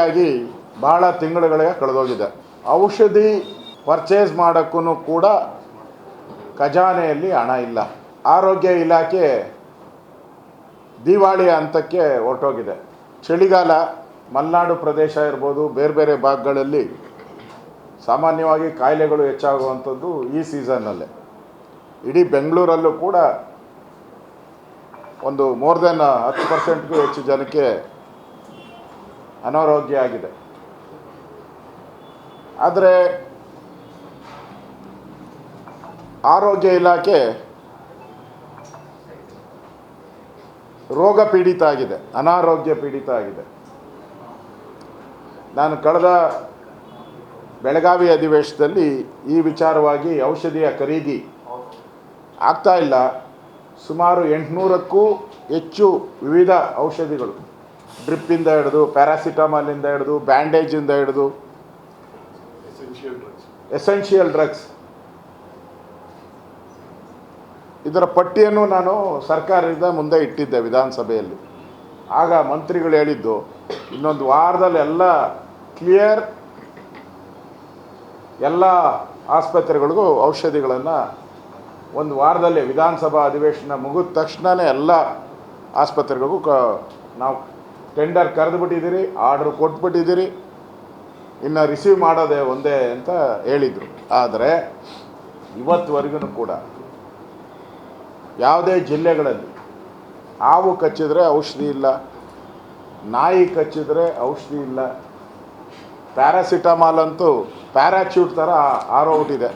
ಆಗಿ ಬಹಳ ತಿಂಗಳುಗಳಿಗೆ ಕಳೆದೋಗಿದೆ. ಔಷಧಿ ಪರ್ಚೇಸ್ ಮಾಡೋಕ್ಕೂ ಕೂಡ ಖಜಾನೆಯಲ್ಲಿ ಹಣ ಇಲ್ಲ. ಆರೋಗ್ಯ ಇಲಾಖೆ ದಿವಾಳಿ ಹಂತಕ್ಕೆ ಹೊರಟೋಗಿದೆ. ಚಳಿಗಾಲ ಮಲೆನಾಡು ಪ್ರದೇಶ ಇರ್ಬೋದು, ಬೇರೆ ಬೇರೆ ಭಾಗಗಳಲ್ಲಿ ಸಾಮಾನ್ಯವಾಗಿ ಕಾಯಿಲೆಗಳು ಹೆಚ್ಚಾಗುವಂಥದ್ದು ಈ ಸೀಸನ್ನಲ್ಲೇ ಇಡೀ ಬೆಂಗಳೂರಲ್ಲೂ ಕೂಡ ಒಂದು ಮೋರ್ ದೆನ್ ಹತ್ತು ಪರ್ಸೆಂಟ್ಗೂ ಹೆಚ್ಚು ಜನಕ್ಕೆ ಅನಾರೋಗ್ಯ ಆಗಿದೆ ಆದರೆ ಆರೋಗ್ಯ ಇಲಾಖೆ ರೋಗ ಪೀಡಿತ ಆಗಿದೆ, ಅನಾರೋಗ್ಯ ಪೀಡಿತ ಆಗಿದೆ. ನಾನು ಕಳೆದ ಬೆಳಗಾವಿ ಅಧಿವೇಶನದಲ್ಲಿ ಈ ವಿಚಾರವಾಗಿ ಔಷಧಿಯ ಖರೀದಿ ಆಗ್ತಾ ಇಲ್ಲ. ಸುಮಾರು ಎಂಟುನೂರಕ್ಕೂ ಹೆಚ್ಚು ವಿವಿಧ ಔಷಧಿಗಳು ಡ್ರಿಪ್ಪಿಂದ ಹಿಡಿದು ಪ್ಯಾರಾಸಿಟಮಾಲಿಂದ ಹಿಡಿದು ಬ್ಯಾಂಡೇಜಿಂದ ಹಿಡಿದು. ಎಸೆನ್ಷಿಯಲ್ ಡ್ರಗ್ಸ್ ಇದರ ಪಟ್ಟಿಯನ್ನು ನಾನು ಸರ್ಕಾರದಿಂದ ಮುಂದೆ ಇಟ್ಟಿದ್ದೆ ವಿಧಾನಸಭೆಯಲ್ಲಿ. ಆಗ ಮಂತ್ರಿಗಳು ಹೇಳಿದ್ದು ಇನ್ನೊಂದು ವಾರದಲ್ಲಿ ಎಲ್ಲ ಕ್ಲಿಯರ್ ಎಲ್ಲ ಆಸ್ಪತ್ರೆಗಳಿಗೂ ಔಷಧಿಗಳನ್ನು ಒಂದು ವಾರದಲ್ಲಿ ವಿಧಾನಸಭಾ ಅಧಿವೇಶನ ಮುಗಿದ ತಕ್ಷಣವೇ ಎಲ್ಲ ಆಸ್ಪತ್ರೆಗಳಿಗೂ ಕ ನಾವು ಟೆಂಡರ್ ಕರೆದುಬಿಟ್ಟಿದ್ದೀರಿ ಆರ್ಡ್ರ್ ಕೊಟ್ಬಿಟ್ಟಿದ್ದೀರಿ, ಇನ್ನು ರಿಸೀವ್ ಮಾಡೋದೇ ಒಂದೇ ಅಂತ ಹೇಳಿದರು. ಆದರೆ ಇವತ್ತುವರೆಗೂ ಕೂಡ ಯಾವುದೇ ಜಿಲ್ಲೆಗಳಲ್ಲಿ ಹಾವು ಕಚ್ಚಿದ್ರೆ ಔಷಧಿ ಇಲ್ಲ, ನಾಯಿ ಕಚ್ಚಿದ್ರೆ ಔಷಧಿ ಇಲ್ಲ, ಪ್ಯಾರಾಸಿಟಮಾಲ್ ಅಂತೂ ಪ್ಯಾರಾಚ್ಯೂಟ್ ಥರ ಆರೋಗ್ಬಿಟ್ಟಿದೆ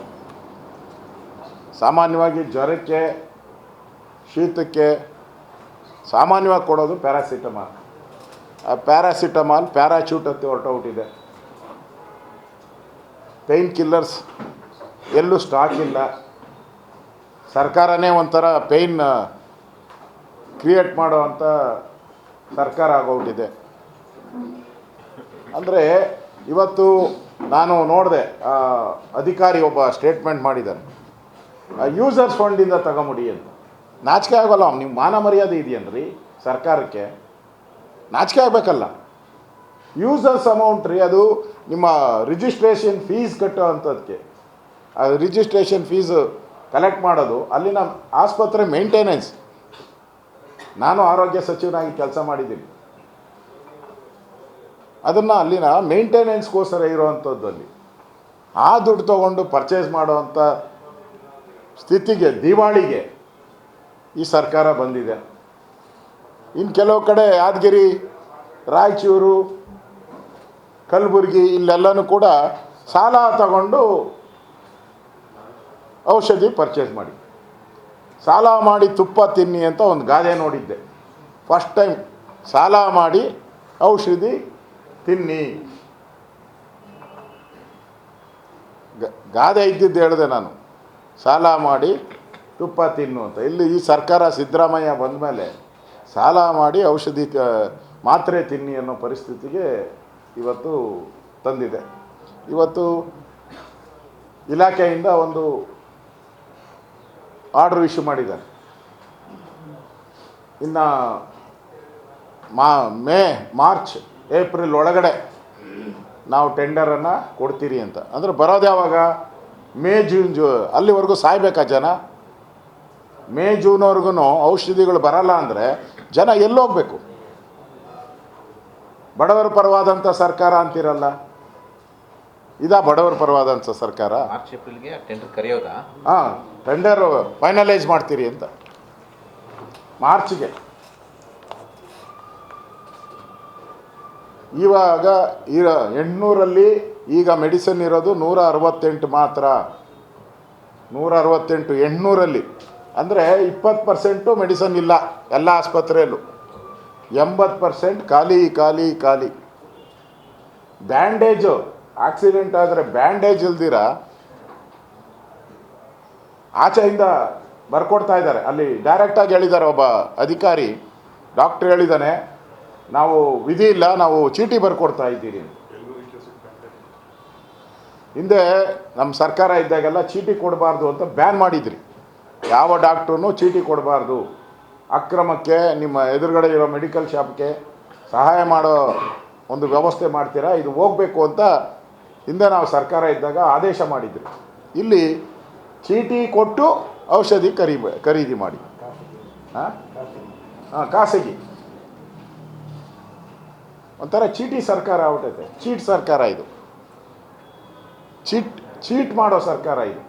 ಸಾಮಾನ್ಯವಾಗಿ ಜ್ವರಕ್ಕೆ, ಶೀತಕ್ಕೆ ಸಾಮಾನ್ಯವಾಗಿ ಕೊಡೋದು ಪ್ಯಾರಾಸಿಟಮಾಲ್. ಪ್ಯಾರಾಸಿಟಮಾಲ್, ಪ್ಯಾರಾಚೂಟ್ ಅಂತ ಹೊರಟೋಗ್ಬಿಟ್ಟಿದೆ ಪೇಯ್ನ್ ಕಿಲ್ಲರ್ಸ್ ಎಲ್ಲೂ ಸ್ಟಾಕ್ ಇಲ್ಲ. ಸರ್ಕಾರನೇ ಒಂಥರ ಪೇಯ್ನ್ ಕ್ರಿಯೇಟ್ ಮಾಡುವಂಥ ಸರ್ಕಾರ ಆಗೋಗ್ಬಿಟ್ಟಿದೆ. ಅಂದರೆ ಇವತ್ತು ನಾನು ನೋಡಿದೆ ಅಧಿಕಾರಿ ಒಬ್ಬ ಸ್ಟೇಟ್ಮೆಂಟ್ ಮಾಡಿದ್ದಾನೆ. ಯೂಸರ್ಸ್ ಫಂಡಿಂದ ತಗೊಂಬಿಡಿ ಅಂತ. ನಾಚಿಕೆ ಆಗೋಲ್ಲ ನಿಮ್ಮ ಮಾನ ಮರ್ಯಾದೆ ಇದೆಯನ್ರಿ ಸರ್ಕಾರಕ್ಕೆ? ನಾಚಿಕೆ ಆಗಬೇಕಲ್ಲ. ಯೂಸರ್ಸ್ ಅಮೌಂಟ್ ರೀ, ಅದು ನಿಮ್ಮ ರಿಜಿಸ್ಟ್ರೇಷನ್ ಫೀಸ್ ಕಟ್ಟೋ ಅಂಥದ್ದಕ್ಕೆ ಆ ರಿಜಿಸ್ಟ್ರೇಷನ್ ಫೀಸ್ ಕಲೆಕ್ಟ್ ಮಾಡೋದು, ಅಲ್ಲಿನ ಆಸ್ಪತ್ರೆ ಮೇಂಟೆನೆನ್ಸ್ ನಾನು ಆರೋಗ್ಯ ಸಚಿವನಾಗಿ ಕೆಲಸ ಮಾಡಿದ್ದೀನಿ. ಅದನ್ನು ಅಲ್ಲಿನ ಮೇಂಟೆನೆನ್ಸ್ಗೋಸ್ಕರ ಇರೋವಂಥದ್ದು ಅಲ್ಲಿ ಆ ದುಡ್ಡು ತೊಗೊಂಡು ಪರ್ಚೇಸ್ ಮಾಡುವಂಥ ಸ್ಥಿತಿಗೆ, ದಿವಾಳಿಗೆ ಈ ಸರ್ಕಾರ ಬಂದಿದೆ. ಇನ್ನು ಕೆಲವು ಕಡೆ ಯಾದಗಿರಿ, ರಾಯಚೂರು, ಕಲಬುರಗಿ ಇಲ್ಲೆಲ್ಲನೂ ಕೂಡ ಸಾಲ ತಗೊಂಡು ಔಷಧಿ ಪರ್ಚೇಸ್ ಮಾಡಿ. ಸಾಲ ಮಾಡಿ ತುಪ್ಪ ತಿನ್ನಿ ಅಂತ ಒಂದು ಗಾದೆ ನೋಡಿದ್ದೆ. ಫಸ್ಟ್ ಟೈಮ್ ಸಾಲ ಮಾಡಿ ಔಷಧಿ ತಿನ್ನಿ. ಗಾದೆ ಇದ್ದಿದ್ದು ಹೇಳಿದೆ ನಾನು. ಸಾಲ ಮಾಡಿ ತುಪ್ಪ ತಿನ್ನು ಅಂತ. ಇಲ್ಲಿ ಈ ಸರ್ಕಾರ ಸಿದ್ದರಾಮಯ್ಯ ಬಂದ ಮೇಲೆ ಸಾಲ ಮಾಡಿ ಔಷಧಿ ಮಾತ್ರೆ ತಿನ್ನಿ ಅನ್ನೋ ಪರಿಸ್ಥಿತಿಗೆ ಇವತ್ತು ತಂದಿದೆ. ಇವತ್ತು ಇಲಾಖೆಯಿಂದ ಒಂದು ಆರ್ಡ್ರ್ ಇಶ್ಯೂ ಮಾಡಿದ್ದಾರೆ. ಇನ್ನು ಮಾ, ಮೇ, ಮಾರ್ಚ್, ಏಪ್ರಿಲ್ ಒಳಗಡೆ ನಾವು ಟೆಂಡರನ್ನು ಕೊಡ್ತೀರಿ ಅಂತ. ಅಂದರೆ ಬರೋದು ಯಾವಾಗ? ಮೇ, ಜೂನ್, ಜೂ, ಅಲ್ಲಿವರೆಗೂ ಸಾಯ್ಬೇಕಾ ಜನ? ಮೇ ಜೂನ್ವರೆಗೂ ಔಷಧಿಗಳು ಬರಲ್ಲ ಅಂದರೆ ಜನ ಎಲ್ಲೋಗ್ಬೇಕು. ಬಡವರ ಪರವಾದಂಥ ಸರ್ಕಾರ ಅಂತಿರಲ್ಲ? ಇದಾ ಬಡವರ ಪರವಾದಂಥ ಸರ್ಕಾರ? ಮಾರ್ಚ್ ಏಪ್ರಿಲ್ಗೆ ಟೆಂಡರ್ ಕರೆಯೋದಾ? ಹಾಂ ಟೆಂಡರು ಫೈನಲೈಸ್ ಮಾಡ್ತೀರಿ ಅಂತ. ಮಾರ್ಚ್ಗೆ ಇವಾಗ ಇರ ಎಂಟುನೂರಲ್ಲಿ ಈಗ ಮೆಡಿಸಿನ್ ಇರೋದು ನೂರ ಅರವತ್ತೆಂಟು ಮಾತ್ರ. ನೂರ ಅರವತ್ತೆಂಟು ಎಂಟುನೂರಲ್ಲಿ. ಅಂದರೆ ಇಪ್ಪತ್ತು ಪರ್ಸೆಂಟು ಮೆಡಿಸನ್ ಇಲ್ಲ ಎಲ್ಲ ಆಸ್ಪತ್ರೆಯಲ್ಲೂ. ಎಂಬತ್ತು ಪರ್ಸೆಂಟ್ ಖಾಲಿ ಖಾಲಿ ಖಾಲಿ. ಬ್ಯಾಂಡೇಜು ಆಕ್ಸಿಡೆಂಟ್ ಆದರೆ ಬ್ಯಾಂಡೇಜ್ ಇಲ್ದಿರ? ಆಚೆಯಿಂದ ಬರ್ಕೊಡ್ತಾ ಇದ್ದಾರೆ. ಅಲ್ಲಿ ಡೈರೆಕ್ಟಾಗಿ ಹೇಳಿದ್ದಾರೆ ಒಬ್ಬ ಅಧಿಕಾರಿ. ಡಾಕ್ಟ್ರ್ ಹೇಳಿದ್ದಾನೆ, ನಾವು ವಿಧಿ ಇಲ್ಲ, ನಾವು ಚೀಟಿ ಬರ್ಕೊಡ್ತಾ ಇದ್ದೀರಿ. ಹಿಂದೆ ನಮ್ಮ ಸರ್ಕಾರ ಇದ್ದಾಗೆಲ್ಲ ಚೀಟಿ ಕೊಡಬಾರ್ದು ಅಂತ ಬ್ಯಾನ್ ಮಾಡಿದ್ರಿ. ಯಾವ ಡಾಕ್ಟ್ರೂ ಚೀಟಿ ಕೊಡಬಾರ್ದು. ಅಕ್ರಮಕ್ಕೆ, ನಿಮ್ಮ ಎದುರುಗಡೆ ಇರೋ ಮೆಡಿಕಲ್ ಶಾಪ್ಗೆ ಸಹಾಯ ಮಾಡೋ ಒಂದು ವ್ಯವಸ್ಥೆ ಮಾಡ್ತೀರಾ? ಇದು ಹೋಗಬೇಕು ಅಂತ ಹಿಂದೆ ನಾವು ಸರ್ಕಾರ ಇದ್ದಾಗ ಆದೇಶ ಮಾಡಿದ್ರು. ಇಲ್ಲಿ ಚೀಟಿ ಕೊಟ್ಟು ಔಷಧಿ ಖರೀ ಖರೀದಿ ಮಾಡಿ. ಹಾಂ ಹಾಂ ಖಾಸಗಿ. ಒಂಥರ ಚೀಟಿ ಸರ್ಕಾರ ಆಗ್ಬಿಟ್ಟೈತೆ ಚೀಟ್ ಸರ್ಕಾರ ಇದು. ಚೀಟ್ ಚೀಟ್ ಮಾಡೋ ಸರ್ಕಾರ ಇದು.